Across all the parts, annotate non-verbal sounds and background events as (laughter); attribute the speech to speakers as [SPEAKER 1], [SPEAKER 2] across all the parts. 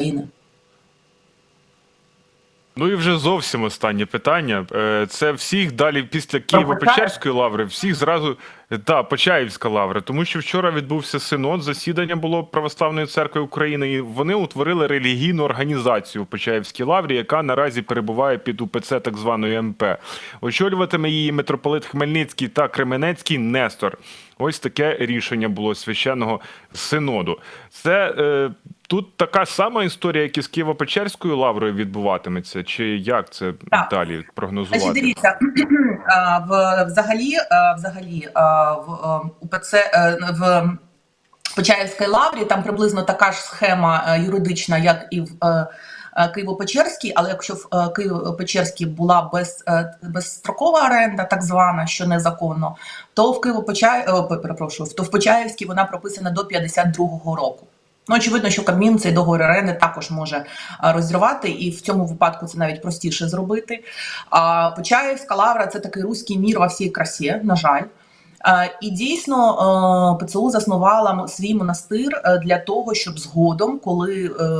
[SPEAKER 1] України.
[SPEAKER 2] Ну і вже зовсім останнє питання. Е, Це всіх далі після Києво-Печерської лаври, всіх зразу та Почаївська лавра. Тому що вчора відбувся синод, засідання було Православної церкви України, і вони утворили релігійну організацію в Почаївській лаврі, яка наразі перебуває під УПЦ так званої МП. Очолюватиме її митрополит Хмельницький та Кременецький Нестор. Ось таке рішення було священного синоду. Це е, тут така сама історія, як і з Києво-Печерською лаврою відбуватиметься, чи як це
[SPEAKER 1] Так.
[SPEAKER 2] далі прогнозувати?
[SPEAKER 1] Значить, дивіться, (clears throat) в взагалі, взагалі в УПЦ е, в Почаївській лаврі там приблизно така ж схема е, юридична, як і в е, Києво-Печерській, але якщо в е, Києво-Печерській була без, е, безстрокова оренда, так звана, що незаконно, то в е, перепрошую, то в Почаївській вона прописана до 52-го року. Ну, очевидно, що Кабмін цей договір оренди також може розірвати, і в цьому випадку це навіть простіше зробити. А Почаївська лавра це такий руський мір во всій красі, на жаль. А, І дійсно е, ПЦУ заснувала свій монастир е, для того, щоб згодом, коли е,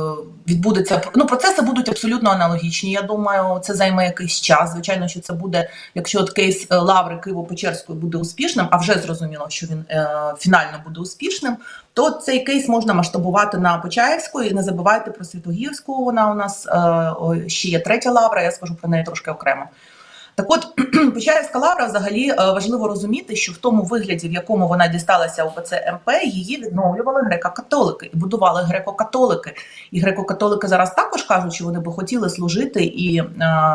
[SPEAKER 1] відбудеться ну процеси будуть абсолютно аналогічні. Я думаю, це займе якийсь час. Звичайно, що це буде, якщо от кейс е, лаври Києво-Печерської буде успішним, а вже зрозуміло, що він е, фінально буде успішним. То цей кейс можна масштабувати на Почаївську. І не забувайте про Святогірську. Вона у нас е, ще є третя лавра. Я скажу про неї трошки окремо. Так от (clears throat) Почаївська лавра взагалі е, важливо розуміти, що в тому вигляді, в якому вона дісталася УПЦ МП, її відновлювали греко-католики і будували греко-католики. І греко-католики зараз також кажуть, що вони би хотіли служити і е,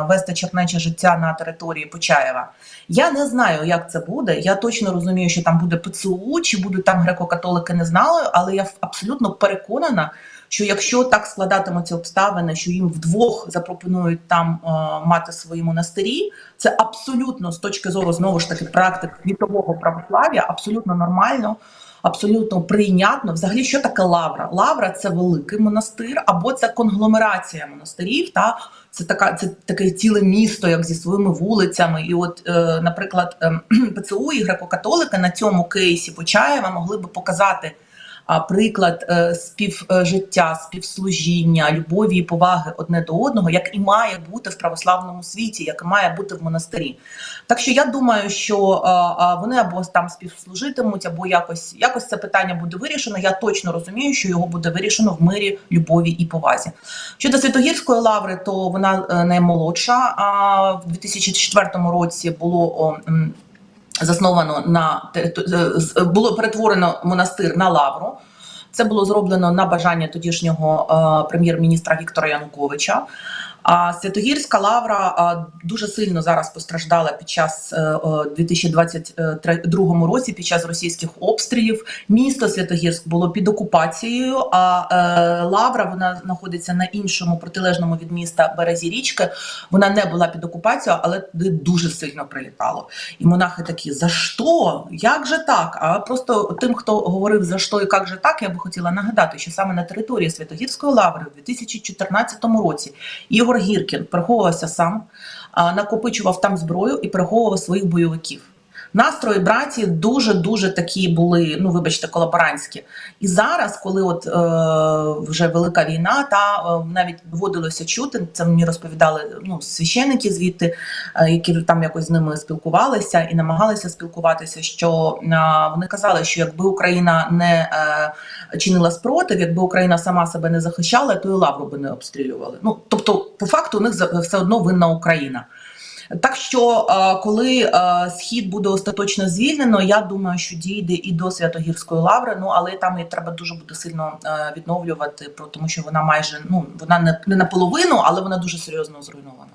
[SPEAKER 1] вести чернече життя на території Почаєва. Я не знаю, як це буде. Я точно розумію, що там буде ПЦУ, чи будуть там греко-католики, не знаю, але я абсолютно переконана, що якщо так складатимуться обставини, що їм вдвох запропонують там е, мати свої монастирі, це абсолютно з точки зору знову ж таки практик світового православ'я, абсолютно нормально. Абсолютно прийнятно. Взагалі, що таке лавра? Лавра це великий монастир, або це конгломерація монастирів. Та це така, це таке ціле місто, як зі своїми вулицями. І, от, е, наприклад, ем, (clears throat) ПЦУ і греко-католики на цьому кейсі Почаєва могли би показати приклад е, співжиття, співслужіння, любові і поваги одне до одного, як і має бути в православному світі, як і має бути в монастирі. Так що я думаю, що а, а, вони або там співслужитимуть, або якось якось це питання буде вирішено. Я точно розумію, що його буде вирішено в мирі, любові і повазі. Щодо Святогірської лаври, то вона е, наймолодша. А в 2004 році було засновано на було перетворено монастир на лавру. Це було зроблено на бажання тодішнього е, прем'єр-міністра Віктора Януковича. А Святогірська лавра дуже сильно зараз постраждала під час е, 2022 році, під час російських обстрілів. Місто Святогірськ було під окупацією. А е, лавра вона знаходиться на іншому протилежному від міста березі річки. Вона не була під окупацією, але дуже сильно прилітало. І монахи такі: за що? Як же так? А просто тим, хто говорив за що і як же так, я би хотіла нагадати, що саме на території Святогірської лаври в 2014 році Ігор Гіркін переховувався сам, накопичував там зброю і переховував своїх бойовиків. Настрої браті дуже дуже такі були, ну вибачте, колаборантські. І зараз, коли от е, вже велика війна, та е, навіть доводилося чути, це мені розповідали ну, священники звідти, е, які там якось з ними спілкувалися і намагалися спілкуватися. Що е, вони казали, що якби Україна не е, чинила спротив, якби Україна сама себе не захищала, то і лавру би не обстрілювали. Ну тобто, по факту, у них все одно винна Україна. Так що, е, коли е, схід буде остаточно звільнено, я думаю, що дійде і до Святогірської лаври. Ну але там її треба дуже буде сильно е, відновлювати, тому що вона майже ну вона не наполовину, але вона дуже серйозно зруйнована.